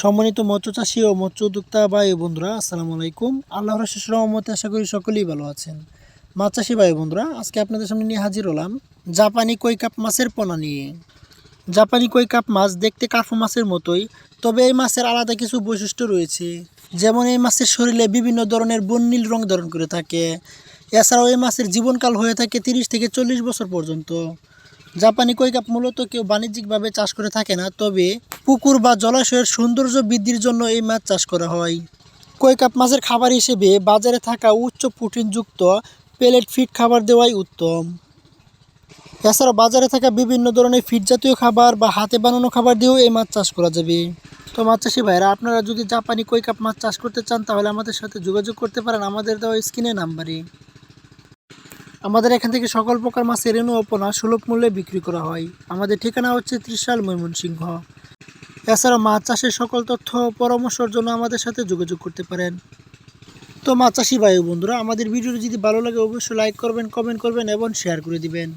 সম্মানিত মৎস্য চাষী ও মৎস্য উদ্যোক্তা ভাই বন্ধুরা, আসসালামু আলাইকুম। আল্লাহর শেষ রহমতে আশা করি সকলেই ভালো আছেন। মাছ চাষি ভাই বন্ধুরা, আজকে আপনাদের সামনে নিয়ে হাজির হলাম জাপানি কই কাপ মাছের পোনা নিয়ে। জাপানি কই কাপ মাছ দেখতে কার্ফু মাছের মতোই, তবে এই মাছের আলাদা কিছু বৈশিষ্ট্য রয়েছে। যেমন এই মাছের শরীরে বিভিন্ন ধরনের বন্যিল রং ধারণ করে থাকে। এছাড়াও এই মাছের জীবনকাল হয়ে থাকে তিরিশ থেকে চল্লিশ বছর পর্যন্ত। জাপানি কই কাপ মূলত কেউ বাণিজ্যিকভাবে চাষ করে থাকে না, তবে পুকুর বা জলাশয়ের সৌন্দর্য বৃদ্ধির জন্য এই মাছ চাষ করা হয়। কই কাপ মাছের খাবার হিসেবে বাজারে থাকা উচ্চ প্রোটিনযুক্ত পেলেট ফিড খাবার দেওয়াই উত্তম। এছাড়া বাজারে থাকা বিভিন্ন ধরনের ফিড জাতীয় খাবার বা হাতে বানানো খাবার দিয়েও এই মাছ চাষ করা যাবে। তো মাছ চাষি ভাইরা, আপনারা যদি জাপানি কই কাপ মাছ চাষ করতে চান, তাহলে আমাদের সাথে যোগাযোগ করতে পারেন। আমাদের দেওয়া স্ক্রিনে নাম্বারে। আমাদের এখান থেকে সকল প্রকার মাছ এরেনো অপনা সুলভ মূল্যে বিক্রি করা হয়। আমাদের ঠিকানা হচ্ছে ত্রিশাল ময়মনসিংহ। এছাড়া মাছ চাষের সকল তথ্য পরামর্শর জন্য আমাদের সাথে যোগাযোগ করতে পারেন। তো মাছ চাষি ভাই বন্ধুরা, আমাদের ভিডিওটি যদি ভালো লাগে, অবশ্যই লাইক করবেন কমেন্ট করবেন এবং শেয়ার করে দিবেন।